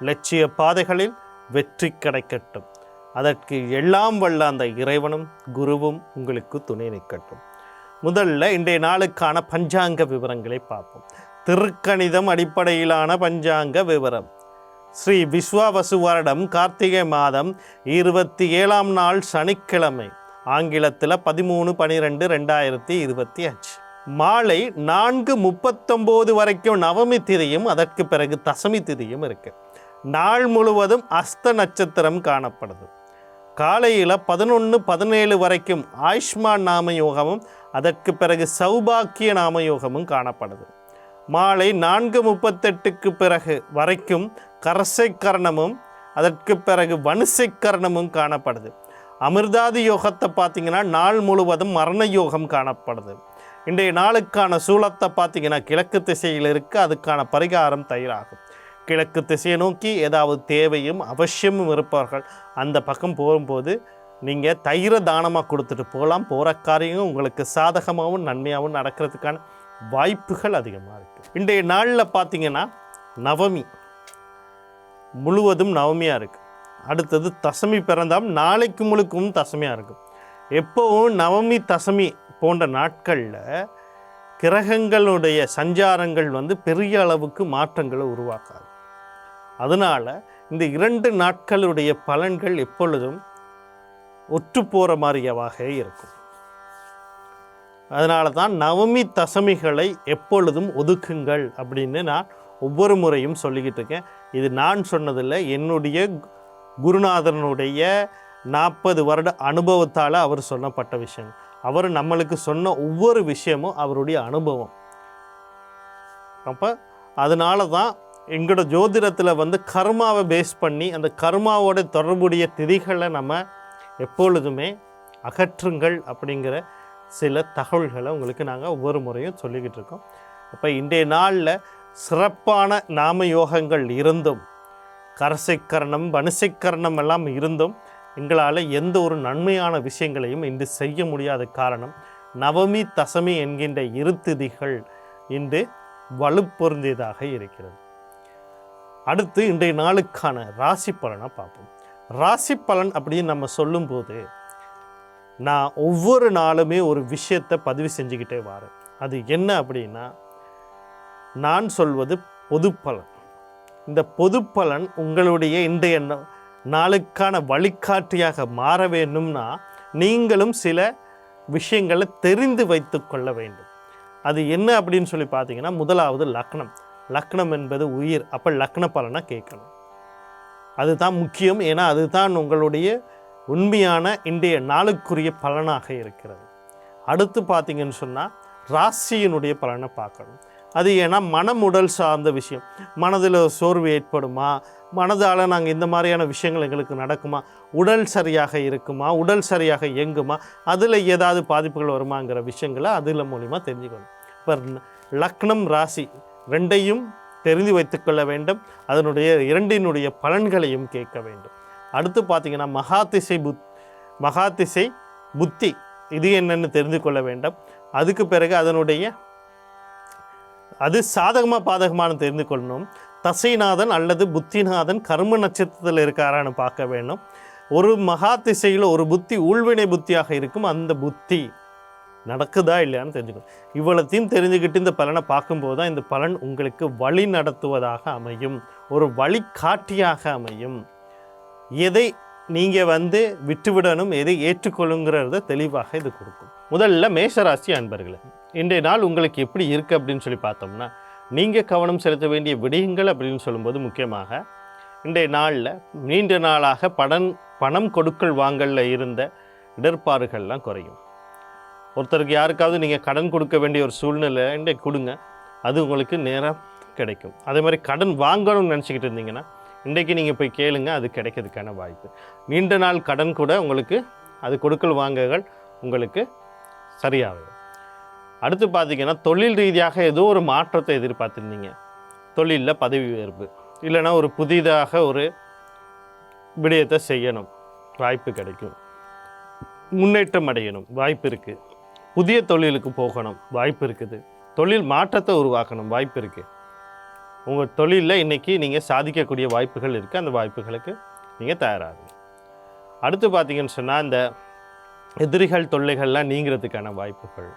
லட்சிய பாதைகளில் வெற்றி கிடைக்கட்டும். அதற்கு எல்லாம் வல்ல அந்த இறைவனும் குருவும் உங்களுக்கு துணை நிற்கட்டும். முதல்ல இன்றைய நாளுக்கான பஞ்சாங்க விவரங்களை பார்ப்போம். திருக்கணிதம் அடிப்படையிலான பஞ்சாங்க விவரம். ஸ்ரீ விஸ்வாவசு வருடம் கார்த்திகை மாதம் இருபத்தி ஏழாம் நாள் சனிக்கிழமை ஆங்கிலத்தில் பதிமூணு பனிரெண்டு ரெண்டாயிரத்தி இருபத்தி அஞ்சு. மாலை நான்கு முப்பத்தொம்போது வரைக்கும் நவமி திதியும் அதற்கு பிறகு தசமி திதியும் இருக்குது நாள் முழுவதும் அஸ்த நட்சத்திரம் காணப்படுது. காலையில் பதினொன்று பதினேழு வரைக்கும் ஆயுஷ்மான் நாம யோகமும் அதற்கு பிறகு சௌபாக்கிய நாம யோகமும் காணப்படுது. மாலை நான்கு முப்பத்தெட்டுக்கு பிறகு வரைக்கும் கரசைக்கரணமும் அதற்கு பிறகு வனுசைக்கரணமும் காணப்படுது. அமிர்தாதி யோகத்தை பார்த்தீங்கன்னா நாள் முழுவதும் மரண யோகம் காணப்படுது. இன்றைய நாளுக்கான சூலத்தை பார்த்தீங்கன்னா கிழக்கு திசையில் இருக்க அதுக்கான பரிகாரம் தயாராகும். கிழக்கு திசையை நோக்கி ஏதாவது தேவையும் அவசியமும் இருப்பார்கள். அந்த பக்கம் போகும்போது நீங்கள் தயிரை தானமாக கொடுத்துட்டு போகலாம். போகிற காரியங்கள் உங்களுக்கு சாதகமாகவும் நன்மையாகவும் நடக்கிறதுக்கான வாய்ப்புகள் அதிகமாக இருக்குது இன்றைய நாளில் பார்த்தீங்கன்னா நவமி. முழுவதும் நவமியாக இருக்குது அடுத்தது தசமி பிறந்தால் நாளைக்கு முழுக்கும் தசமியாக இருக்கும் எப்போவும் நவமி தசமி போன்ற நாட்களில் கிரகங்களுடைய சஞ்சாரங்கள் வந்து பெரிய அளவுக்கு மாற்றங்களை உருவாக்காது. அதனால் இந்த இரண்டு நாட்களுடைய பலன்கள் எப்பொழுதும் ஒற்று போகிற மாதிரியவாக இருக்கும். அதனால தான் நவமி தசமிகளை எப்பொழுதும் ஒதுக்குங்கள் அப்படின்னு நான் ஒவ்வொரு முறையும் சொல்லிக்கிட்டு இருக்கேன். இது நான் சொன்னதில்லை என்னுடைய குருநாதனுடைய நாற்பது வருட அனுபவத்தால் அவர் சொன்னப்பட்ட விஷயம். அவர் நம்மளுக்கு சொன்ன ஒவ்வொரு விஷயமும் அவருடைய அனுபவம். அப்போ அதனால தான் எங்களோட ஜோதிடத்தில் வந்து கர்மாவை பேஸ் பண்ணி அந்த கர்மாவோட தொடர்புடைய திதிகளை நம்ம எப்பொழுதுமே அகற்றுங்கள் அப்படிங்கிற சில தகவல்களை உங்களுக்கு நாங்கள் ஒவ்வொரு முறையும் சொல்லிக்கிட்டு இருக்கோம். அப்போ இன்றைய நாளில் சிறப்பான நாம யோகங்கள் இருந்தும் கரசைக்கரணம் வனுசைக்கரணம் எல்லாம் இருந்தும் எங்களால் எந்த ஒரு நன்மையான விஷயங்களையும் இன்று செய்ய முடியாத காரணம் நவமி தசமி என்கின்ற இருத்திதிகள் இன்று வலுப்பொருந்தியதாக இருக்கிறது. அடுத்து இன்றைய நாளுக்கான ராசி பலனை பார்ப்போம். ராசி பலன் அப்படின்னு நம்ம சொல்லும்போது நான் ஒவ்வொரு நாளுமே ஒரு விஷயத்தை பதிவு செஞ்சுக்கிட்டே வரேன். அது என்ன அப்படின்னா நான் சொல்வது பொது பலன். இந்த பொது பலன் உங்களுடைய இன்றைய நாளுக்கான வழிகாட்டியாக மாற வேண்டும்னா நீங்களும் சில விஷயங்களை தெரிந்து வைத்து கொள்ள வேண்டும். அது என்ன அப்படின்னு சொல்லி பார்த்தீங்கன்னா முதலாவது லக்னம். லக்னம் என்பது உயிர். அப்போ லக்ன பலனை கேட்கணும். அதுதான் முக்கியம். ஏன்னா அதுதான் உங்களுடைய உண்மையான இன்றைய நாளுக்குரிய பலனாக இருக்கிறது. அடுத்து பார்த்தீங்கன்னு சொன்னால் ராசியினுடைய பலனை பார்க்கணும். அது ஏன்னா மனம் உடல் சார்ந்த விஷயம். மனதில் சோர்வு ஏற்படுமா? மனதால் நாங்கள் இந்த மாதிரியான விஷயங்கள் எங்களுக்கு நடக்குமா? உடல் சரியாக இருக்குமா? உடல் சரியாக இயங்குமா? அதில் ஏதாவது பாதிப்புகள் வருமாங்கிற விஷயங்களை அதில் மூலிமா தெரிஞ்சுக்கணும். இப்போ லக்னம் ராசி ரெண்டையும் தெரிந்து வைத்துக்கொள்ள வேண்டும். அதனுடைய இரண்டினுடைய பலன்களையும் கேட்க வேண்டும். அடுத்து பார்த்தீங்கன்னா மகாதிசை புத் மகாதிசை புத்தி இது என்னென்னு தெரிந்து கொள்ள வேண்டும். அதுக்கு பிறகு அதனுடைய அது சாதகமாக பாதகமானு தெரிந்து கொள்ளணும். தசைநாதன் அல்லது புத்திநாதன் கர்ம நட்சத்திரத்தில் இருக்காரான்னு பார்க்க வேண்டும். ஒரு மகா திசையில் ஒரு புத்தி உள்வினை புத்தியாக இருக்கும் அந்த புத்தி. நடக்குதா இல்லையான்னு தெரிஞ்சுக்கணும். இவ்வளத்தையும் தெரிஞ்சுக்கிட்டு இந்த பலனை பார்க்கும்போது தான் இந்த பலன் உங்களுக்கு வழி நடத்துவதாக அமையும். ஒரு வழிகாட்டியாக அமையும். எதை நீங்கள் வந்து விட்டுவிடணும் எதை ஏற்றுக்கொள்ளுங்கிறத தெளிவாக இது கொடுக்கும். முதல்ல மேஷராசி அன்பர்களே இன்றைய நாள் உங்களுக்கு எப்படி இருக்குது அப்படின்னு சொல்லி பார்த்தோம்னா நீங்கள் கவனம் செலுத்த வேண்டிய விடயங்கள் அப்படின்னு சொல்லும்போது முக்கியமாக இன்றைய நாளில் நீண்ட நாளாக படன் பணம் கொடுக்கல் வாங்கலில் இருந்த இடர்பாடுகள்லாம் குறையும். ஒருத்தருக்கு யாருக்காவது நீங்கள் கடன் கொடுக்க வேண்டிய ஒரு சூழ்நிலை கொடுங்க. அது உங்களுக்கு நேராக கிடைக்கும். அதே மாதிரி கடன் வாங்கணும்னு நினச்சிக்கிட்டு இருந்தீங்கன்னா இன்றைக்கு நீங்கள் போய் கேளுங்க அது கிடைக்கிறதுக்கான வாய்ப்பு. நீண்ட நாள் கடன் கூட உங்களுக்கு அது கொடுக்கல் வாங்குகள் உங்களுக்கு சரியாகும். அடுத்து பார்த்தீங்கன்னா தொழில் ரீதியாக ஏதோ ஒரு மாற்றத்தை எதிர்பார்த்துருந்தீங்க. தொழிலில் பதவி உயர்வு இல்லைன்னா ஒரு புதிதாக ஒரு விடயத்தை செய்யணும். வாய்ப்பு கிடைக்கும். முன்னேற்றம் அடையணும். வாய்ப்பு இருக்குது புதிய தொழிலுக்கு போகணும். வாய்ப்பு இருக்குது. தொழில் மாற்றத்தை உருவாக்கணும். வாய்ப்பு இருக்குது உங்கள் தொழிலில் இன்றைக்கி நீங்கள் சாதிக்கக்கூடிய வாய்ப்புகள் இருக்குது அந்த வாய்ப்புகளுக்கு நீங்கள் தயாராகுங்க. அடுத்து பார்த்தீங்கன்னு சொன்னால் இந்த எதிரிகள் தொல்லைகள்லாம் நீங்கிறதுக்கான வாய்ப்புகள்.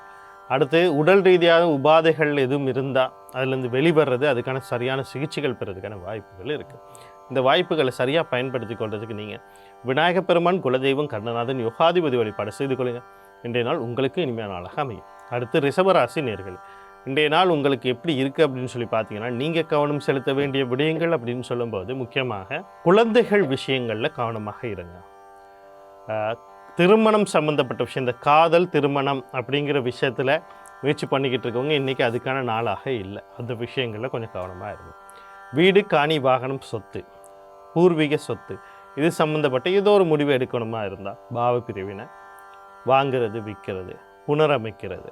அடுத்து உடல் ரீதியான உபாதைகள் எதுவும் இருந்தால் அதுலேருந்து வெளிவர்றது அதுக்கான சரியான சிகிச்சைகள் பெறதுக்கான வாய்ப்புகள் இருக்குது இந்த வாய்ப்புகளை சரியாக பயன்படுத்தி கொள்றதுக்கு நீங்கள் விநாயகப் பெருமான் குலதெய்வம் கண்ணநாதன் யோகாதிபதி வழிபாடு செய்து கொள்ளுங்கள் இன்றைய நாள் உங்களுக்கு இனிமையான நாளாக அமையும். அடுத்து ரிஷபராசி நேர்கள். இன்றைய நாள் உங்களுக்கு எப்படி இருக்குது அப்படின்னு சொல்லி பார்த்தீங்கன்னா நீங்கள் கவனம் செலுத்த வேண்டிய விடயங்கள் அப்படின்னு சொல்லும்போது முக்கியமாக குழந்தைகள் விஷயங்களில் கவனமாக இருங்க. திருமணம் சம்மந்தப்பட்ட விஷயம் இந்த காதல் திருமணம் அப்படிங்கிற விஷயத்தில் முயற்சி பண்ணிக்கிட்டு இருக்கவங்க இன்றைக்கி அதுக்கான நாளாக இல்லை. அந்த விஷயங்களில் கொஞ்சம் கவனமாக இருங்க. வீடு காணி வாகனம் சொத்து பூர்வீக சொத்து. இது சம்மந்தப்பட்ட ஏதோ ஒரு முடிவு எடுக்கணுமா இருந்தால் பாவ பிரிவினை வாங்குறது விற்கிறது புனரமைக்கிறது.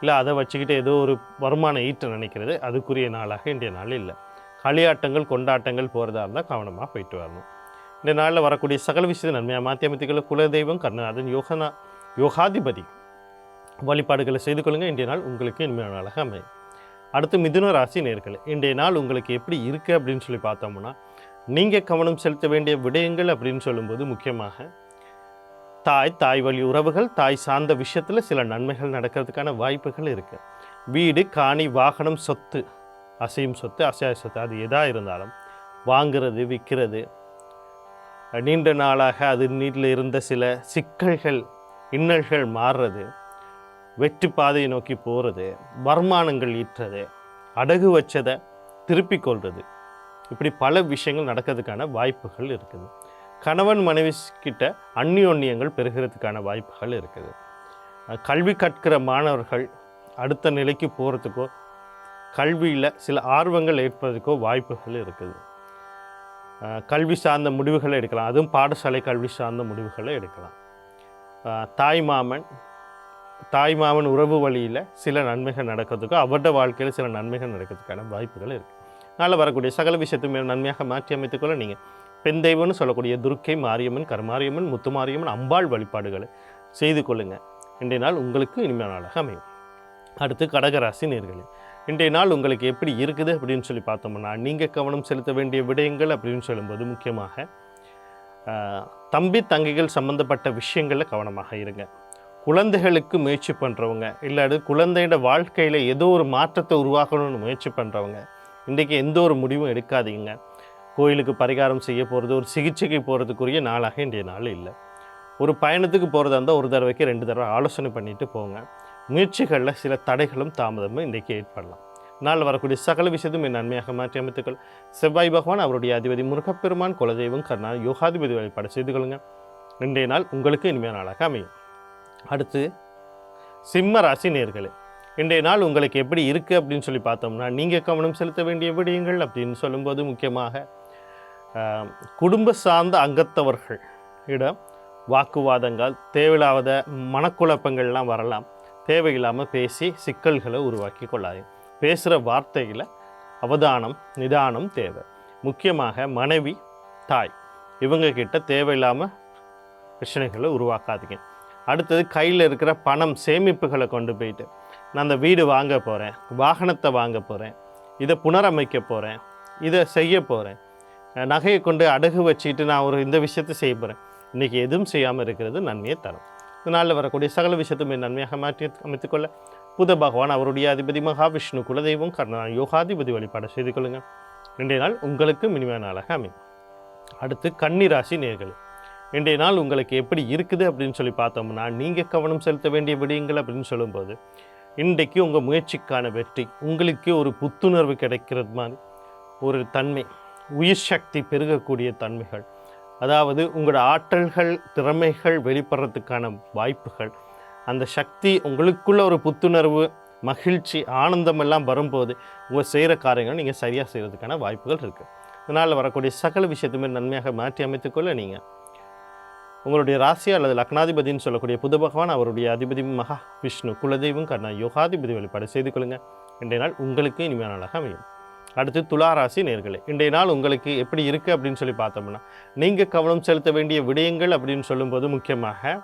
இல்லை அதை வச்சுக்கிட்டு ஏதோ ஒரு வருமானம் ஈட்ட நினைக்கிறது அதுக்குரிய நாளாக இன்றைய நாள் இல்லை. களியாட்டங்கள் கொண்டாட்டங்கள் போகிறதா இருந்தால் கவனமாக போயிட்டு வரணும். இந்த நாளில் வரக்கூடிய சகல விஷயத்தை நன்மையாக மாற்றி அமைத்துக்களை குலதெய்வம் கர்ணநாதன் யோகனா யோகாதிபதி வழிபாடுகளை செய்து கொள்ளுங்கள் இன்றைய நாள் உங்களுக்கு இனிமையான நாளாக அமையும். அடுத்து மிதுன ராசி நேர்கள் இன்றைய நாள் உங்களுக்கு எப்படி இருக்குது அப்படின்னு சொல்லி பார்த்தோம்னா நீங்கள் கவனம் செலுத்த வேண்டிய விடயங்கள் அப்படின்னு சொல்லும்போது முக்கியமாக தாய் தாய் வழி உறவுகள் தாய் சார்ந்த விஷயத்தில் சில நன்மைகள் நடக்கிறதுக்கான வாய்ப்புகள் இருக்குது வீடு காணி வாகனம் சொத்து அசையும் சொத்து அசையாய சொத்து அது எதாக இருந்தாலும் வாங்குறது விற்கிறது நீண்ட நாளாக அது நீட்டில் இருந்த சில சிக்கல்கள் இன்னல்கள் மாறுறது. வெற்றி பாதையை நோக்கி போகிறது வருமானங்கள் ஈற்றது அடகு வச்சதை திருப்பிக் கொள்வது இப்படி பல விஷயங்கள் நடக்கிறதுக்கான வாய்ப்புகள் இருக்குது. கணவன் மனைவி கிட்ட அந்நியோன்யங்கள் பெறுகிறதுக்கான வாய்ப்புகள் இருக்குது. கல்வி கற்கிற மாணவர்கள் அடுத்த நிலைக்கு போகிறதுக்கோ கல்வியில் சில ஆர்வங்கள் ஏற்படுறதுக்கோ வாய்ப்புகள் இருக்குது. கல்வி சார்ந்த முடிவுகளை எடுக்கலாம். அதுவும் பாடசாலை கல்வி சார்ந்த முடிவுகளை எடுக்கலாம். தாய் மாமன் தாய் மாமன் உறவு வழியில் சில நன்மைகள் நடக்கிறதுக்கோ அவரோட வாழ்க்கையில் சில நன்மைகள் நடக்கிறதுக்கான வாய்ப்புகள் இருக்குது அதனால் வரக்கூடிய சகல விஷயத்தையும் நன்மையாக மாற்றி அமைத்துக்கொள்ள நீங்கள் பெண் தெய்வம்னு சொல்லக்கூடிய துர்க்கை மாரியம்மன் கருமாரியம்மன் முத்துமாரியம்மன் அம்பாள் வழிபாடுகளை செய்து கொள்ளுங்கள் இன்றைய நாள் உங்களுக்கு இனிமையான நாளாக அமையும். அடுத்து கடகராசி நேர்களே இன்றைய நாள் உங்களுக்கு எப்படி இருக்குது அப்படின்னு சொல்லி பார்த்தோம்னா நீங்கள் கவனம் செலுத்த வேண்டிய விடயங்கள் அப்படின்னு சொல்லும்போது முக்கியமாக தம்பி தங்கைகள் சம்மந்தப்பட்ட விஷயங்களில் கவனமாக இருங்க. குழந்தைகளுக்கு முயற்சி பண்ணுறவங்க இல்லாது குழந்தையோட வாழ்க்கையில் ஏதோ ஒரு மாற்றத்தை உருவாக்கணும்னு முயற்சி பண்ணுறவங்க இன்றைக்கி எந்த ஒரு முடிவும் எடுக்காதீங்க. கோயிலுக்கு பரிகாரம் செய்ய போகிறது ஒரு சிகிச்சைக்கு போகிறதுக்குரிய நாளாக இன்றைய நாள் இல்லை. ஒரு பயணத்துக்கு போகிறதா இருந்தால் ஒரு தடவைக்கு ரெண்டு தடவை ஆலோசனை பண்ணிட்டு போங்க. முயற்சிகளில் சில தடைகளும் தாமதமும் இன்றைக்கி ஏற்படலாம். நாள் வரக்கூடிய சகல விஷயத்தும் என் நன்மையாக மாற்றி அமைத்துக்கள். செவ்வாய் பகவான் அவருடைய அதிபதி முருகப்பெருமான் குலதெய்வம் கர்ணா யோகாதிபதி வழிபாடு செய்து கொள்ளுங்கள் இன்றைய நாள் உங்களுக்கு இனிமையான நாளாக அமையும். அடுத்து சிம்ம ராசி நேர்களே இன்றைய நாள் உங்களுக்கு எப்படி இருக்குது அப்படின்னு சொல்லி பார்த்தோம்னா நீங்கள் கவனம் செலுத்த வேண்டிய விடயங்கள் அப்படின்னு சொல்லும்போது முக்கியமாக குடும்ப சார்ந்த அங்கத்தவர்கள் இடம் வாக்குவாதங்கள் தேவையில்லாத மனக்குழப்பங்கள்லாம் வரலாம். தேவையில்லாமல் பேசி சிக்கல்களை உருவாக்கி கொள்ளாதீங்க. பேசுகிற வார்த்தையில் அவதானம் நிதானம் தேவை. முக்கியமாக மனைவி தாய் இவங்கக்கிட்ட தேவையில்லாமல் பிரச்சனைகளை உருவாக்காதீங்க. அடுத்தது கையில் இருக்கிற பணம் சேமிப்புகளை கொண்டு போயிட்டு நான் அந்த வீடு வாங்க போகிறேன் வாகனத்தை வாங்க போகிறேன் இதை புனரமைக்க போகிறேன் இதை செய்ய போகிறேன் நகையை கொண்டு அடகு வச்சுக்கிட்டு நான் ஒரு இந்த விஷயத்தை செய்ய போகிறேன் இன்றைக்கி எதுவும் செய்யாமல் இருக்கிறது நன்மையை தரும். இதனால் வரக்கூடிய சகல விஷயத்துமே நன்மையாக மாற்றி அமைத்துக்கொள்ள புத பகவான் அவருடைய அதிபதி மகாவிஷ்ணு குலதெய்வம் கர்ணா யோகாதிபதி வழிபாடு செய்து கொள்ளுங்கள். இன்றைய நாள் உங்களுக்கு இனிமையான நாளாக அமையும். அடுத்து கன்னிராசி நேர்கள் இன்றைய நாள் உங்களுக்கு எப்படி இருக்குது அப்படின்னு சொல்லி பார்த்தோம்னா நீங்கள் கவனம் செலுத்த வேண்டிய விடயங்கள் அப்படின்னு சொல்லும்போது இன்றைக்கு உங்கள் முயற்சிக்கான வெற்றி உங்களுக்கு ஒரு புத்துணர்வு கிடைக்கிறது மாதிரி ஒரு தன்மை உயிர் சக்தி பெருகக்கூடிய தன்மைகள். அதாவது உங்களோட ஆற்றல்கள் திறமைகள் வெளிப்படுறதுக்கான வாய்ப்புகள். அந்த சக்தி உங்களுக்குள்ள ஒரு புத்துணர்வு மகிழ்ச்சி ஆனந்தம் எல்லாம் வரும்போது உங்கள் செய்கிற காரியங்கள் நீங்கள் சரியாக செய்கிறதுக்கான வாய்ப்புகள் இருக்குது இதனால் வரக்கூடிய சகல விஷயத்துமே நன்மையாக மாற்றி அமைத்துக்கொள்ள நீங்கள் உங்களுடைய ராசி அல்லது லக்னாதிபதினு சொல்லக்கூடிய புத பகவான் அவருடைய அதிபதி மகா விஷ்ணு குலதெய்வம் கர்ணா யோகாதிபதி வழிபாடு செய்து கொள்ளுங்கள் இன்றைய நாள் உங்களுக்கு இனிமையான நாளாக அமையும். அடுத்து துளாராசி நேர்களே. இன்றைய நாள் உங்களுக்கு எப்படி இருக்குது அப்படின்னு சொல்லி பார்த்தோம்னா நீங்கள் கவனம் செலுத்த வேண்டிய விடயங்கள் அப்படின்னு சொல்லும்போது முக்கியமாக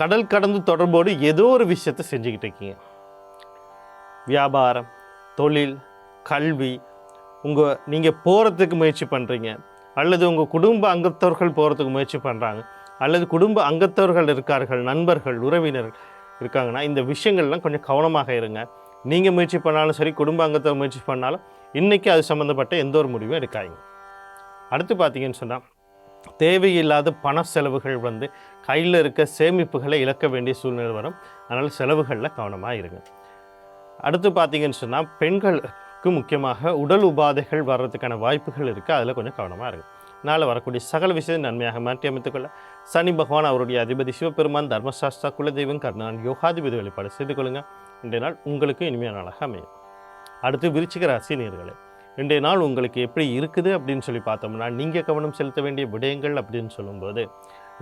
கடல் கடந்து தொடர்போடு ஏதோ ஒரு விஷயத்தை செஞ்சுக்கிட்டு இருக்கீங்க. வியாபாரம் தொழில் கல்வி உங்கள் நீங்கள் போகிறதுக்கு முயற்சி பண்ணுறீங்க அல்லது உங்கள் குடும்ப அங்கத்தவர்கள் போகிறதுக்கு முயற்சி பண்ணுறாங்க அல்லது குடும்ப அங்கத்தவர்கள் இருக்கார்கள் நண்பர்கள் உறவினர்கள் இருக்காங்கன்னா இந்த விஷயங்கள்லாம் கொஞ்சம் கவனமாக இருங்க. நீங்கள் முயற்சி பண்ணாலும் சரி குடும்ப அங்கத்தை முயற்சி பண்ணாலும் இன்றைக்கி அது சம்மந்தப்பட்ட எந்த ஒரு முடிவும் எடுக்காதீங்க. அடுத்து பார்த்தீங்கன்னு சொன்னால் தேவையில்லாத பண செலவுகள் வந்து கையில் இருக்க சேமிப்புகளை இழக்க வேண்டிய சூழ்நிலை வரும். அதனால் செலவுகளில் கவனமாக இருங்க. அடுத்து பார்த்தீங்கன்னு சொன்னால் பெண்களுக்கு முக்கியமாக உடல் உபாதைகள் வர்றதுக்கான வாய்ப்புகள் இருக்குது அதில் கொஞ்சம் கவனமாக இருங்க. நாளை வரக்கூடிய சகல விஷயத்தை நன்மையாக மாற்றி அமைத்துக்கொள்ள சனி பகவான் அவருடைய அதிபதி சிவபெருமான் தர்மசாஸ்தா குலதெய்வம் கர்ணன் யோகாதிபதி வழிபாடு செய்து கொள்ளுங்கள் இன்றைய நாள் உங்களுக்கு இனிமையான நாளாக அமையும். அடுத்து விருச்சிக ராசி நேர்களே இன்றைய நாள் உங்களுக்கு எப்படி இருக்குது அப்படின்னு சொல்லி பார்த்தோம்னா நீங்கள் கவனம் செலுத்த வேண்டிய விடயங்கள் அப்படின்னு சொல்லும்போது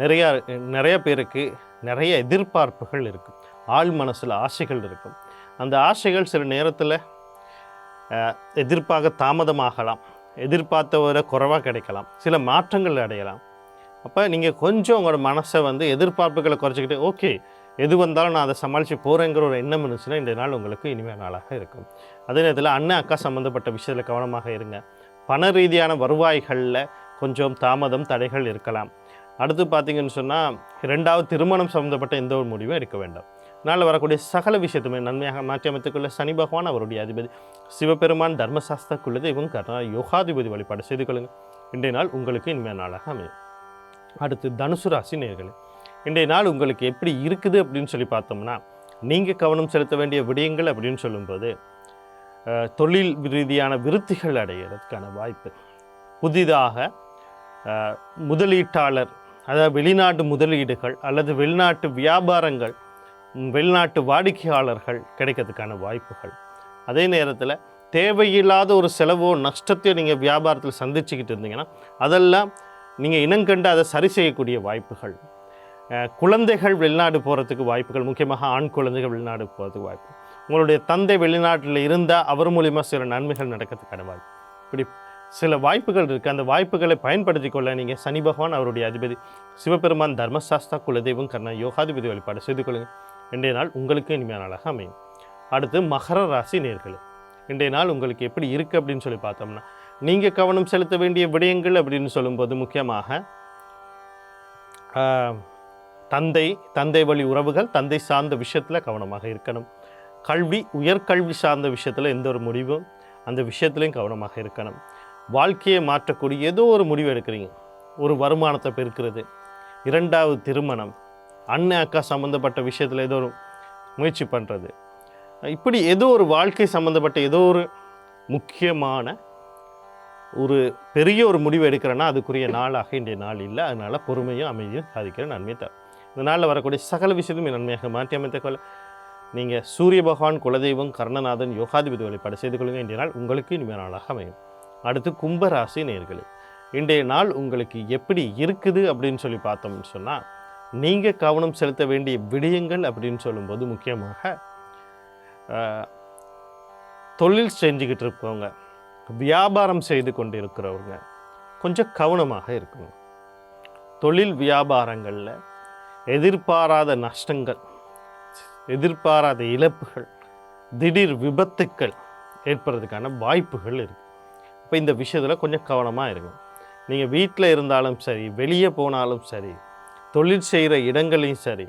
நிறையா நிறைய பேருக்கு நிறைய எதிர்பார்ப்புகள் இருக்கும் ஆள் மனசில் ஆசைகள் இருக்கும். அந்த ஆசைகள் சில நேரத்தில் எதிர்ப்பாக தாமதமாகலாம். எதிர்பார்த்தவரை குறைவாக கிடைக்கலாம். சில மாற்றங்கள் அடையலாம். அப்போ நீங்கள் கொஞ்சம் உங்களோட மனசை வந்து எதிர்பார்ப்புகளை குறைச்சிக்கிட்டு ஓகே எது வந்தாலும் நான் அதை சமாளித்து போகிறேங்கிற ஒரு எண்ணம் இருந்துச்சுன்னா இந்த நாள் உங்களுக்கு இனிமே நாளாக இருக்கும். அதே நேரத்தில் அண்ணன் அக்கா சம்மந்தப்பட்ட விஷயத்தில் கவனமாக இருங்க. பண ரீதியான வருவாய்களில் கொஞ்சம் தாமதம் தடைகள் இருக்கலாம். அடுத்து பார்த்தீங்கன்னு சொன்னால் ரெண்டாவது திருமணம் சம்மந்தப்பட்ட எந்த ஒரு முடிவும் எடுக்க வேண்டாம். நாளில் வரக்கூடிய சகல விஷயத்துமே நன்மையாக மாற்றி அமைத்துக்கொள்ள சனி பகவான் அவருடைய அதிபதி சிவபெருமான் தர்மசாஸ்திர இவங்க கர்ணா யோகாதிபதி வழிபாடு செய்து கொள்ளுங்கள். இன்றைய நாள் உங்களுக்கு இனிமையான நாளாக அமையும். அடுத்து தனுசு ராசி நேர்களே இன்றைய நாள் உங்களுக்கு எப்படி இருக்குது அப்படின்னு சொல்லி பார்த்தோம்னா நீங்கள் கவனம் செலுத்த வேண்டிய விடயங்கள் அப்படின்னு சொல்லும்போது தொழில் ரீதியான விருத்திகள் அடைகிறதுக்கான வாய்ப்பு. புதிதாக முதலீட்டாளர் அதாவது வெளிநாட்டு முதலீடுகள் அல்லது வெளிநாட்டு வியாபாரங்கள் வெளிநாட்டு வாடிக்கையாளர்கள் கிடைக்கிறதுக்கான வாய்ப்புகள். அதே நேரத்தில் தேவையில்லாத ஒரு செலவோ நஷ்டத்தையோ நீங்கள் வியாபாரத்தில் சந்திச்சுக்கிட்டு இருந்தீங்கன்னா அதெல்லாம் நீங்கள் இனங்கண்டு அதை சரி செய்யக்கூடிய வாய்ப்புகள். குழந்தைகள் வெளிநாடு போகிறதுக்கு வாய்ப்புகள் முக்கியமாக ஆண் குழந்தைகள் வெளிநாடு போகிறதுக்கு வாய்ப்பு. உங்களுடைய தந்தை வெளிநாட்டில் இருந்தால் அவர் மூலிமா சில நன்மைகள் நடக்கிறதுக்கான வாய்ப்பு. இப்படி சில வாய்ப்புகள் இருக்குது அந்த வாய்ப்புகளை பயன்படுத்தி கொள்ள நீங்கள் சனி பகவான் அவருடைய அதிபதி சிவபெருமான் தர்மசாஸ்தா குலதெய்வம் கர்ணா யோகாதிபதி வழிபாடு செய்து கொள்ளுங்கள். இன்றைய நாள் உங்களுக்கு இனிமையான நாளாக அமையும். அடுத்து மகர ராசி நேர்களே இன்றைய நாள் உங்களுக்கு எப்படி இருக்குது அப்படின்னு சொல்லி பார்த்தோம்னா நீங்கள் கவனம் செலுத்த வேண்டிய விடயங்கள் அப்படின்னு சொல்லும்போது முக்கியமாக தந்தை தந்தை வழி உறவுகள் தந்தை சார்ந்த விஷயத்தில் கவனமாக இருக்கணும். கல்வி உயர்கல்வி சார்ந்த விஷயத்தில் எந்த ஒரு முடிவும் அந்த விஷயத்துலையும் கவனமாக இருக்கணும். வாழ்க்கையை மாற்றக்கூடிய ஏதோ ஒரு முடிவு எடுக்கிறீங்க. ஒரு வருமானத்தை பெருக்கிறது. இரண்டாவது திருமணம். அண்ணன் அக்கா சம்மந்தப்பட்ட விஷயத்தில் ஏதோ ஒரு முயற்சி பண்ணுறது இப்படி ஏதோ ஒரு வாழ்க்கை சம்மந்தப்பட்ட ஏதோ ஒரு முக்கியமான ஒரு பெரிய ஒரு முடிவு எடுக்கிறேன்னா அதுக்குரிய நாளாக இன்றைய நாள் இல்லை. அதனால் பொறுமையும் அமைதியும் சாதிக்கிற நன்மை தரும். இந்த நாளில் வரக்கூடிய சகல விஷயத்தையும் நன்மையாக மாற்றி அமைத்துக் கொள்ள நீங்கள் சூரிய பகவான் குலதெய்வம் கர்ணநாதன் யோகாதிபதி வழிபாடு செய்து கொள்ளுங்கள். இன்றைய நாள் உங்களுக்கு இனிமேல் நாளாக அமையும். அடுத்து கும்பராசி நேர்களே இன்றைய நாள் உங்களுக்கு எப்படி இருக்குது அப்படின்னு சொல்லி பார்த்தோம்னு சொன்னால் நீங்கள் கவனம் செலுத்த வேண்டிய விடயங்கள் அப்படின்னு சொல்லும்போது முக்கியமாக ஆஹ், தொழில் செஞ்சுக்கிட்டு இருக்கவங்க வியாபாரம் செய்து கொண்டு இருக்கிறவங்க கொஞ்சம் கவனமாக இருக்கணும். தொழில் வியாபாரங்களில் எதிர்பாராத நஷ்டங்கள் எதிர்பாராத இழப்புகள் திடீர் விபத்துக்கள் ஏற்படுறதுக்கான வாய்ப்புகள் இருக்குது இப்போ இந்த விஷயத்தில் கொஞ்சம் கவனமாக இருக்கும் நீங்கள் வீட்டில் இருந்தாலும் சரி வெளியே போனாலும் சரி தொழில் செய்கிற இடங்களையும் சரி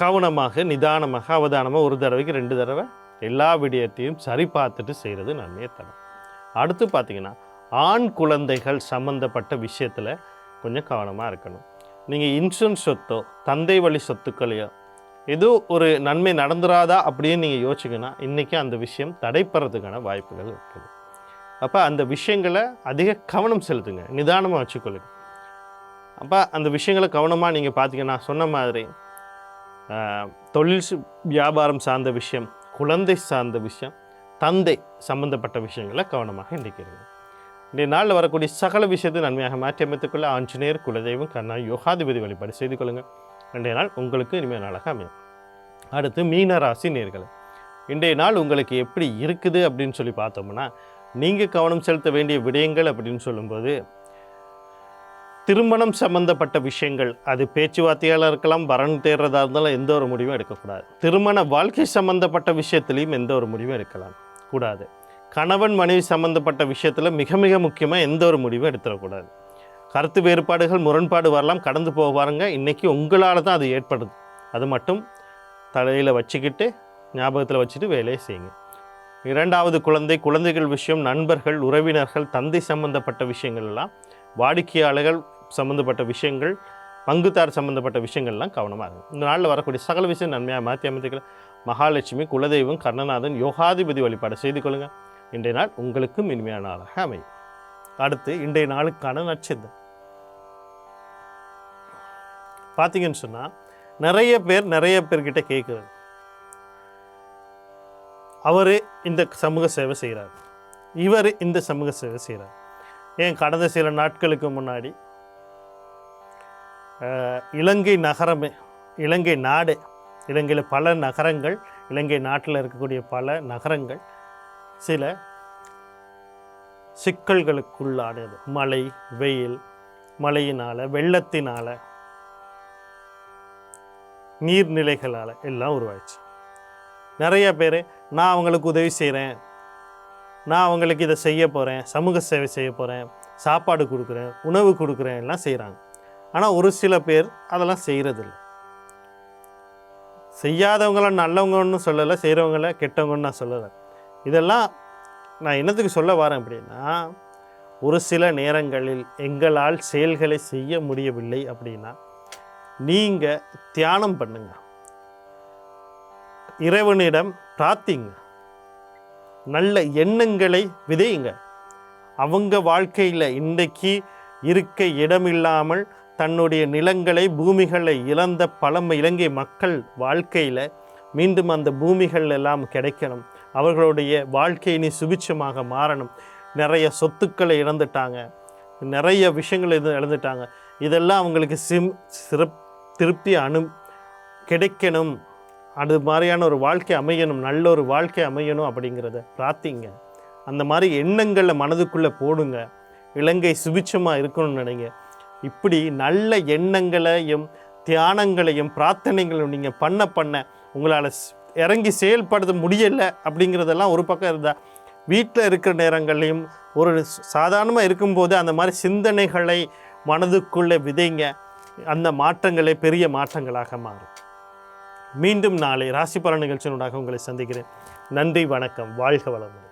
கவனமாக நிதானமாக அவதானமாக ஒரு தடவைக்கு ரெண்டு தடவை எல்லா விடயத்தையும் சரி பார்த்துட்டு செய்கிறது நன்மையை தரும். அடுத்து பார்த்தீங்கன்னா ஆண் குழந்தைகள் சம்மந்தப்பட்ட விஷயத்தில் கொஞ்சம் கவனமாக இருக்கணும். நீங்கள் இன்சூரன்ஸ் சொத்தோ தந்தை வழி சொத்துக்களையோ ஏதோ ஒரு நன்மை நடந்துராதா அப்படின்னு நீங்கள் யோசிச்சிங்கன்னா இன்றைக்கி அந்த விஷயம் தடைப்படுறதுக்கான வாய்ப்புகள் இருக்குது. அப்போ அந்த விஷயங்களை அதிக கவனம் செலுத்துங்க. நிதானமாக வச்சுக்கொள்ளுங்க. அப்போ அந்த விஷயங்களை கவனமாக நீங்கள் பார்த்தீங்கன்னா சொன்ன மாதிரி தொழில் வியாபாரம் சார்ந்த விஷயம் குழந்தை சார்ந்த விஷயம் தந்தை சம்மந்தப்பட்ட விஷயங்களை கவனமாக இன்றைக்கிறீங்க இன்றைய நாளில் வரக்கூடிய சகல விஷயத்தை நன்மையாக மாற்றி அமைத்துக்கொள்ள ஆஞ்சநேயர் குலதெய்வம் கண்ணா யோகாதிபதி வழிபாடு செய்து கொள்ளுங்கள். இன்றைய நாள் உங்களுக்கு இனிமேல் நாளாக அமையும். அடுத்து மீன ராசி இன்றைய நாள் உங்களுக்கு எப்படி இருக்குது அப்படின்னு சொல்லி பார்த்தோம்னா நீங்கள் கவனம் செலுத்த வேண்டிய விடயங்கள் அப்படின்னு சொல்லும்போது திருமணம் சம்பந்தப்பட்ட விஷயங்கள் அது பேச்சுவார்த்தையால் இருக்கலாம் வரன் தேடுறதா இருந்தாலும் எந்த ஒரு முடிவும் எடுக்கக்கூடாது. திருமண வாழ்க்கை சம்பந்தப்பட்ட விஷயத்துலையும் எந்த ஒரு முடிவும் எடுக்கலாம். கூடாது. கணவன் மனைவி சம்பந்தப்பட்ட விஷயத்தில் மிக மிக முக்கியமாக எந்த ஒரு முடிவும் எடுத்துடக்கூடாது. கருத்து வேறுபாடுகள் முரண்பாடு வரலாம் கடந்து போக பாருங்க. இன்றைக்கி உங்களால் தான் அது ஏற்படுது. அது மட்டும் தலையில் வச்சுக்கிட்டு ஞாபகத்தில் வச்சுட்டு வேலையை செய்யுங்க. இரண்டாவது குழந்தை குழந்தைகள் விஷயம் நண்பர்கள் உறவினர்கள் தந்தை சம்பந்தப்பட்ட விஷயங்கள் எல்லாம் வாடிக்கையாளர்கள் சம்மந்தப்பட்ட விஷயங்கள் பங்குதார் சம்மந்தப்பட்ட விஷயங்கள்லாம் கவனமாக இருக்கும் இந்த நாளில் வரக்கூடிய சகல விஷயம் நன்மையாக மாற்றி அமைத்துக்கலாம் மகாலட்சுமி குலதெய்வம் கர்ணநாதன் யோகாதிபதி வழிபாடு செய்து கொள்ளுங்கள் இன்றைய நாள் உங்களுக்கும் இனிமையான நாளாக அமையும். அடுத்து இன்றைய நாளுக்கான நட்சத்திரம். பார்த்தீங்கன்னு சொன்னால் நிறைய பேர் நிறைய பேர்கிட்ட கேட்குறது. அவர் இந்த சமூக சேவை செய்கிறார் இவர் இந்த சமூக சேவை செய்கிறார் ஏன் கடந்த சில நாட்களுக்கு முன்னாடி இலங்கை நகரமே இலங்கை நாடு இலங்கையில் பல நகரங்கள் இலங்கை நாட்டில் இருக்கக்கூடிய பல நகரங்கள் சில சிக்கல்களுக்குள்ளானது. மழை வெயில் மழையினால் வெள்ளத்தினால் நீர்நிலைகளால் எல்லாம் உருவாயிடுச்சு. நிறைய பேர் நான் அவங்களுக்கு உதவி செய்கிறேன் நான் அவங்களுக்கு இதை செய்ய போகிறேன் சமூக சேவை செய்ய போகிறேன் சாப்பாடு கொடுக்குறேன் உணவு கொடுக்குறேன் எல்லாம் செய்கிறாங்க ஆனால் ஒரு சில பேர் அதெல்லாம் செய்கிறதில்ல செய்யாதவங்கள நல்லவங்கன்னு சொல்லலை செய்கிறவங்கள கெட்டவங்கன்னு நான் சொல்லலை. இதெல்லாம் நான் என்னத்துக்கு சொல்ல வரேன் அப்படின்னா ஒரு சில நேரங்களில் எங்களால் செயல்களை செய்ய முடியவில்லை அப்படின்னா நீங்கள் தியானம் பண்ணுங்க. இறைவனிடம் பிரார்த்திங்க. நல்ல எண்ணங்களை விதையுங்க. அவங்க வாழ்க்கையில் இன்றைக்கு இருக்க இடமில்லாமல் தன்னுடைய நிலங்களை பூமிகளை இழந்த பழம இலங்கை மக்கள் வாழ்க்கையில் மீண்டும் அந்த பூமிகள் எல்லாம் கிடைக்கணும். அவர்களுடைய வாழ்க்கை இனி சுபிட்சமாக மாறணும். நிறைய சொத்துக்களை இழந்துட்டாங்க. நிறைய விஷயங்கள் இது இழந்துட்டாங்க. இதெல்லாம் அவங்களுக்கு சிம் சிறப் திருப்தி அனு கிடைக்கணும். அது மாதிரியான ஒரு வாழ்க்கை அமையணும். நல்ல ஒரு வாழ்க்கை அமையணும் அப்படிங்கிறத பிரார்த்திங்க. அந்த மாதிரி எண்ணங்களை மனதுக்குள்ளே போடுங்க. இலங்கை சுபிட்சமாக இருக்கணும்னு நினைங்க. இப்படி நல்ல எண்ணங்களையும் தியானங்களையும் பிரார்த்தனைகளையும் நீங்கள் பண்ண பண்ண உங்களால் இறங்கி செயல்படுத்த முடியலை அப்படிங்கிறதெல்லாம் ஒரு பக்கம் இருந்தால் வீட்டில் இருக்கிற நேரங்களையும் ஒரு சாதாரணமாக இருக்கும்போது அந்த மாதிரி சிந்தனைகளை மனதுக்குள்ளே விதைங்க அந்த மாற்றங்களே பெரிய மாற்றங்களாக மாறும். மீண்டும் நாளை ராசி பலன் நிகழ்ச்சியினூடாக உங்களை சந்திக்கிறேன். நன்றி வணக்கம் வாழ்க வளமுடன்.